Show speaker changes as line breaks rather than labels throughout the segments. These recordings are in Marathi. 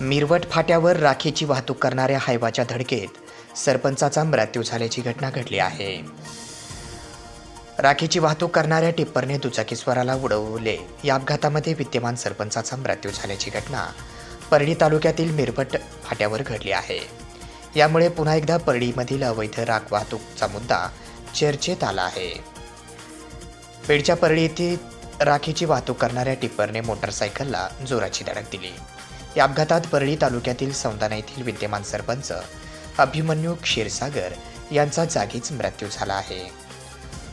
मिरवट फाट्यावर राखेची वाहतूक करणाऱ्या हायवाच्या धडकेत सरपंचाचा मृत्यू झाल्याची घटना घडली आहे. राखेची वाहतूक करणाऱ्या टिप्परने दुचाकीस्वाराला उडवले. या अपघातामध्ये विद्यमान सरपंचाचा मृत्यू झाल्याची घटना परळी तालुक्यातील मिरवट फाट्यावर घडली आहे. यामुळे पुन्हा एकदा परळीमधील अवैध राख वाहतूकचा मुद्दा चर्चेत आला आहे. पेडच्या परळी येथे राखेची वाहतूक करणाऱ्या टिप्परने मोटरसायकलला जोराची धडक दिली. या अपघातात परळी तालुक्यातील सौंदाणा येथील विद्यमान सरपंच अभिमन्यू क्षीरसागर यांचा जागीच मृत्यू झाला आहे.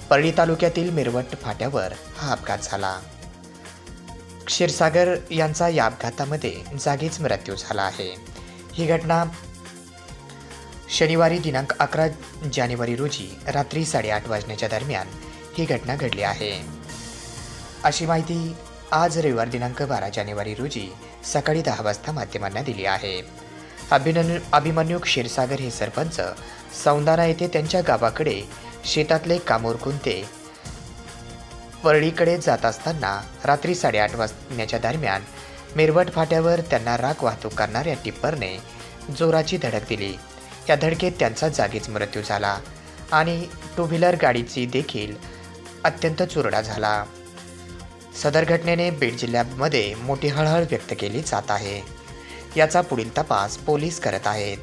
परळी तालुक्यातील मिरवट फाट्यावर हा अपघात झाला. क्षीरसागर यांचा या अपघातामध्ये जागीच मृत्यू झाला आहे. ही घटना शनिवारी दिनांक अकरा जानेवारी रोजी रात्री साडेआठ वाजण्याच्या दरम्यान ही घटना घडली आहे. अशी माहिती आज रविवार दिनांक बारा जानेवारी रोजी सकाळी दहा वाजता माध्यमांना दिली आहे. अभिनन्यू अभिमन्यू क्षीरसागर हे सरपंच सौंदाना येथे त्यांच्या गावाकडे शेतातले कामोर कुंते परळीकडे जात असताना रात्री साडेआठ वाजण्याच्या दरम्यान मिरवट फाट्यावर त्यांना राख वाहतूक करणाऱ्या टिप्परने जोराची धडक दिली. या धडकेत त्यांचा जागीच मृत्यू झाला आणि टू व्हीलर गाडीची देखील अत्यंत चुरडा झाला. सदर घटनेने बीड जिल्ह्यामध्ये मोठी हळहळ व्यक्त केली जात आहे. याचा पुढील तपास पोलीस करत आहेत.